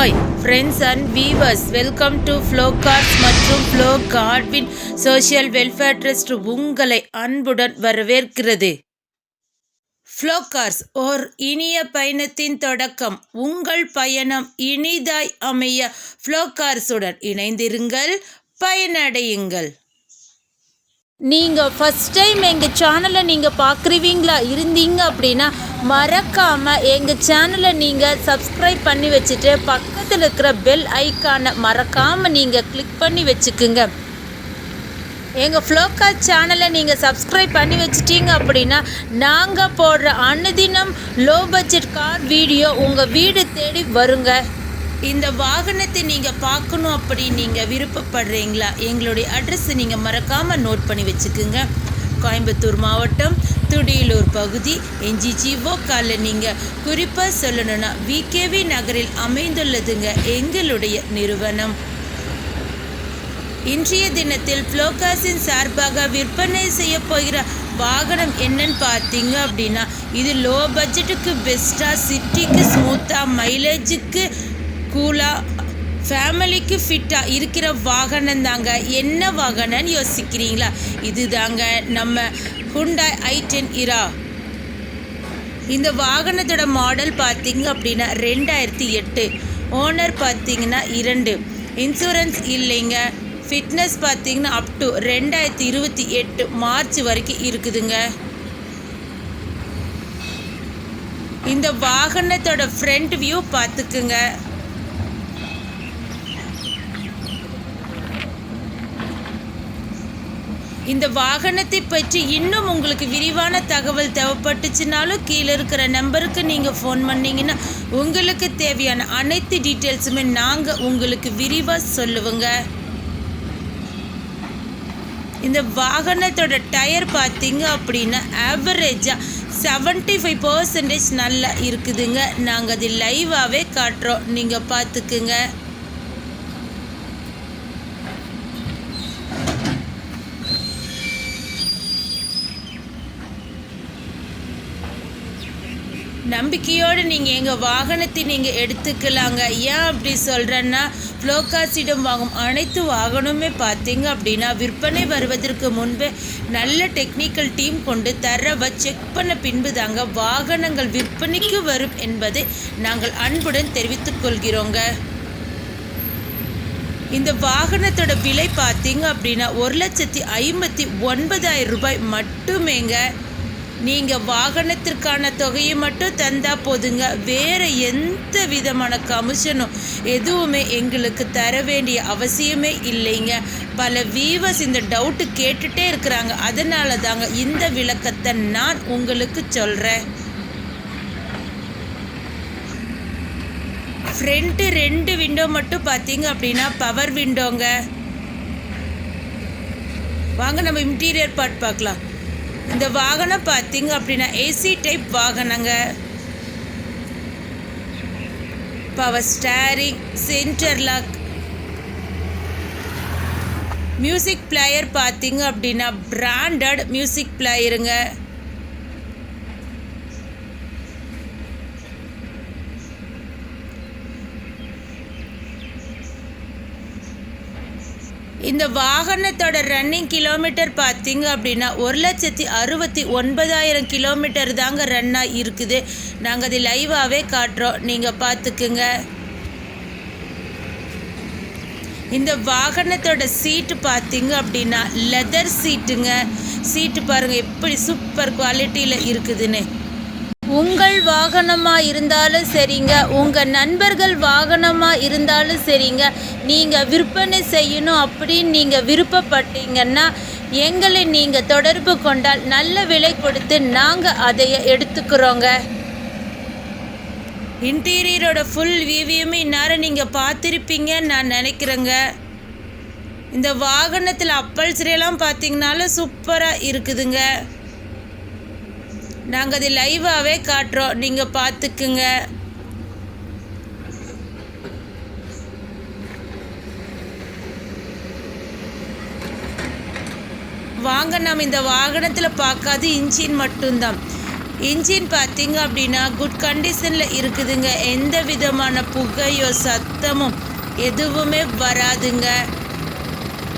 Hi friends and viewers welcome to flow cards மற்றும் flow கார்ட்வின் social welfare trust உங்களை அன்புடன் வரவேற்கிறது. ஃப்ளோ கார்ஸ் ஓர் இனிய பயணத்தின் தொடக்கம். உங்கள் பயணம் இனிதாய் அமைய ஃப்ளோ கார்ஸுடன் இணைந்திருங்கள். பயனடையுங்கள். நீங்கள் ஃபஸ்ட் டைம் எங்கள் சேனலை நீங்கள் பார்க்குறீங்களா இருந்தீங்க அப்படின்னா மறக்காமல் எங்கள் சேனலை நீங்கள் சப்ஸ்கிரைப் பண்ணி வச்சுட்டு பக்கத்தில் இருக்கிற பெல் ஐக்கானை மறக்காமல் நீங்கள் கிளிக் பண்ணி வச்சுக்குங்க. எங்கள் ஃப்ளோகாஸ்ட் சேனலை நீங்கள் சப்ஸ்கிரைப் பண்ணி வச்சிட்டீங்க அப்படின்னா நாங்கள் போடுற அனுதினம் லோ பட்ஜெட் கார் வீடியோ உங்கள் வீடு தேடி வருங்க. இந்த வாகனத்தை நீங்கள் பார்க்கணும் அப்படி நீங்கள் விருப்பப்படுறீங்களா? எங்களுடைய அட்ரஸை நீங்கள் மறக்காமல் நோட் பண்ணி வச்சுக்குங்க. கோயம்புத்தூர் மாவட்டம் துடியலூர் பகுதி என்ஜிஜிஓ கால நீங்கள் குறிப்பாக சொல்லணும்னா விகேவி நகரில் அமைந்துள்ளதுங்க எங்களுடைய நிறுவனம். இன்றைய தினத்தில் ஃப்ளோகாஸின் சார்பாக விற்பனை செய்ய போகிற வாகனம் என்னன்னு பார்த்தீங்க அப்படின்னா இது லோ பட்ஜெட்டுக்கு பெஸ்ட்டாக சிட்டிக்கு ஸ்மூத்தாக மைலேஜுக்கு கூலாக ஃபேமிலிக்கு ஃபிட்டாக இருக்கிற வாகனம் தாங்க என்ன வாகனம்னு யோசிக்கிறீங்களா? இது தாங்க நம்ம ஹுண்டாய் ஐ டென் இரா இந்த வாகனத்தோட மாடல் பார்த்தீங்க அப்படின்னா ரெண்டாயிரத்தி எட்டு. ஓனர் பார்த்தீங்கன்னா இரண்டு. இன்சூரன்ஸ் இல்லைங்க. ஃபிட்னஸ் பார்த்தீங்கன்னா அப் டு ரெண்டாயிரத்தி இருபத்தி எட்டு மார்ச் வரைக்கும் இருக்குதுங்க. இந்த வாகனத்தோட ஃப்ரண்ட் வியூ பார்த்துக்குங்க. இந்த வாகனத்தை பற்றி இன்னும் உங்களுக்கு விரிவான தகவல் தேவைப்பட்டுச்சுனாலும் கீழே இருக்கிற நம்பருக்கு நீங்கள் ஃபோன் பண்ணிங்கன்னா உங்களுக்கு தேவையான அனைத்து டீட்டெயில்ஸுமே நாங்கள் உங்களுக்கு விரிவாக சொல்லுவோங்க. இந்த வாகனத்தோட டயர் பார்த்தீங்க அப்படின்னா ஆவரேஜாக செவன்ட்டி ஃபைவ் பர்சன்டேஜ் நல்லா இருக்குதுங்க. நாங்கள் அது லைவாகவே காட்டுறோம். நீங்கள் பார்த்துக்குங்க நம்பிக்கையோடு நீங்கள் எங்கள் வாகனத்தை நீங்கள் எடுத்துக்கலாங்க. ஏன் அப்படி சொல்கிறேன்னா ஃப்ளோகாஸிடம் வாங்கும் அனைத்து வாகனமே பார்த்தீங்க அப்படின்னா விற்பனை வருவதற்கு முன்பே நல்ல டெக்னிக்கல் டீம் கொண்டு தரவை செக் பண்ண பின்பு தாங்க வாகனங்கள் விற்பனைக்கு வரும் என்பதை நாங்கள் அன்புடன் தெரிவித்துக் கொள்கிறோங்க. இந்த வாகனத்தோட விலை பார்த்தீங்க அப்படின்னா ஒரு லட்சத்தி ஐம்பத்தி ஒன்பதாயிரம் ரூபாய் மட்டுமேங்க. நீங்கள் வாகனத்திற்கான தொகையை மட்டும் தந்தா போதுங்க. வேறு எந்த விதமான கமிஷனும் எதுவுமே எங்களுக்கு தர வேண்டிய அவசியமே இல்லைங்க. பல வீவர்ஸ் இந்த டவுட்டு கேட்டுட்டே இருக்கிறாங்க. அதனால தாங்க இந்த விளக்கத்தை நான் உங்களுக்கு சொல்கிறேன் ஃப்ரண்ட்டு ரெண்டு விண்டோ மட்டும் பார்த்தீங்க அப்படின்னா பவர் விண்டோங்க வாங்க நம்ம இன்டீரியர் பார்ட் பார்க்கலாம். இந்த வாகனம் பார்த்தீங்க அப்படின்னா AC type வாகனங்க. Power steering centre lock music player பார்த்தீங்க அப்படின்னா பிராண்டட் மியூசிக் பிளேயருங்க இந்த வாகனத்தோட ரன்னிங் கிலோமீட்டர் பார்த்தீங்க அப்படின்னா ஒரு லட்சத்தி அறுபத்தி ஒன்பதாயிரம் கிலோமீட்டர் தாங்க ரன்னாக இருக்குது. நாங்கள் அது லைவாகவே காட்டுறோம். நீங்கள் பார்த்துக்குங்க. இந்த வாகனத்தோட சீட்டு பார்த்தீங்க அப்படின்னா லெதர் சீட்டுங்க சீட்டு பாருங்கள் எப்படி சூப்பர் குவாலிட்டியில் இருக்குதுன்னு. உங்கள் வாகனமாக இருந்தாலும் சரிங்க. உங்கள் நண்பர்கள் வாகனமாக இருந்தாலும் சரிங்க. நீங்கள் விற்பனை செய்யணும் அப்படின்னு நீங்கள் விருப்பப்பட்டீங்கன்னா எங்களை நீங்கள் தொடர்பு கொண்டால் நல்ல விலை கொடுத்து நாங்கள் அதை எடுத்துக்கிறோங்க. இன்டீரியரோட ஃபுல் வியூவையுமே இந்நேரம் நீங்கள் பார்த்துருப்பீங்கன்னு நான் நினைக்கிறேங்க. இந்த வாகனத்தில் அப்பல்சரியெல்லாம் பார்த்தீங்கனாலும் சூப்பராக இருக்குதுங்க. நாங்கள் அது லைவாகவே காட்டுறோம். நீங்கள் பார்த்துக்குங்க வாங்க நம்ம இந்த வாகனத்தில் பார்க்காது இன்ஜின் மட்டும்தான். இன்ஜின் பார்த்தீங்க அப்படின்னா குட் கண்டிஷனில் இருக்குதுங்க. எந்த விதமான புகையோ சத்தமும் எதுவுமே வராதுங்க.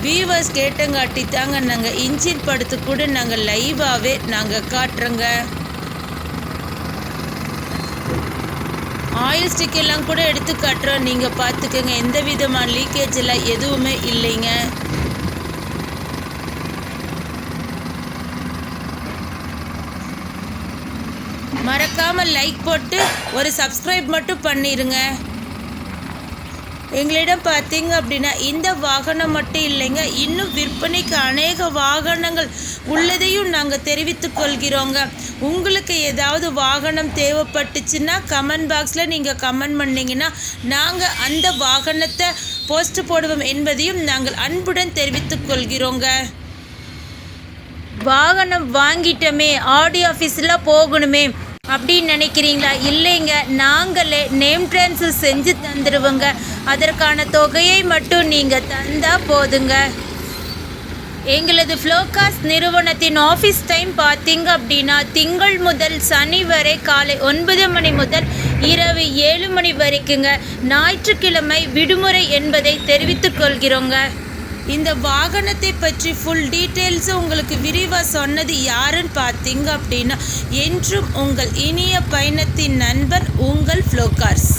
வீவர்ஸ் கேட்டங்காட்டி தாங்க நாங்கள் இன்ஜின் படத்து கூட நாங்கள் லைவாகவே நாங்கள் காட்டுறோங்க. ஆயில் ஸ்டிக் எல்லாம் கூட எடுத்து காட்டுறோம். நீங்கள் பார்த்துக்கோங்க. எந்த விதமான லீக்கேஜ் எல்லாம் எதுவுமே இல்லைங்க. மறக்காமல் லைக் போட்டு ஒரு சப்ஸ்கிரைப் மட்டும் பண்ணிடுங்க எங்களிடம் பார்த்தீங்க அப்படின்னா இந்த வாகனம் மட்டும் இல்லைங்க இன்னும் விற்பனைக்கு அநேக வாகனங்கள் உள்ளதையும் நாங்கள் தெரிவித்து கொள்கிறோங்க. உங்களுக்கு ஏதாவது வாகனம் தேவைப்பட்டுச்சுன்னா கமெண்ட் பாக்ஸில் நீங்கள் கமெண்ட் பண்ணிங்கன்னா நாங்கள் அந்த வாகனத்தை போஸ்ட் போடுவோம் என்பதையும் நாங்கள் அன்புடன் தெரிவித்துக் கொள்கிறோங்க. வாகனம் வாங்கிட்டோமே ஆடி ஆஃபீஸில் போகணுமே அப்படின்னு நினைக்கிறீங்களா? இல்லைங்க. நாங்களே நேம் ட்ரான்ஸ்ஃபர் செஞ்சு தந்துடுவோங்க அதற்கான தொகையை மட்டும் நீங்கள் தந்தால் போதுங்க. எங்களது ஃப்ளோகாஸ் நிறுவனத்தின் ஆஃபீஸ் டைம் பார்த்தீங்க அப்படின்னா திங்கள் முதல் சனி வரை காலை ஒன்பது மணி முதல் இரவு ஏழு மணி வரைக்குங்க. ஞாயிற்றுக்கிழமை விடுமுறை என்பதை தெரிவித்துக் கொள்கிறோங்க. இந்த வாகனத்தை பற்றி ஃபுல் டீட்டெயில்ஸ் உங்களுக்கு விரிவாக சொன்னது யாருன்னு பார்த்தீங்க அப்படின்னா என்றும் உங்கள் இனிய பயணத்தின் நண்பர் உங்கள் ஃப்ளோகார்ஸ்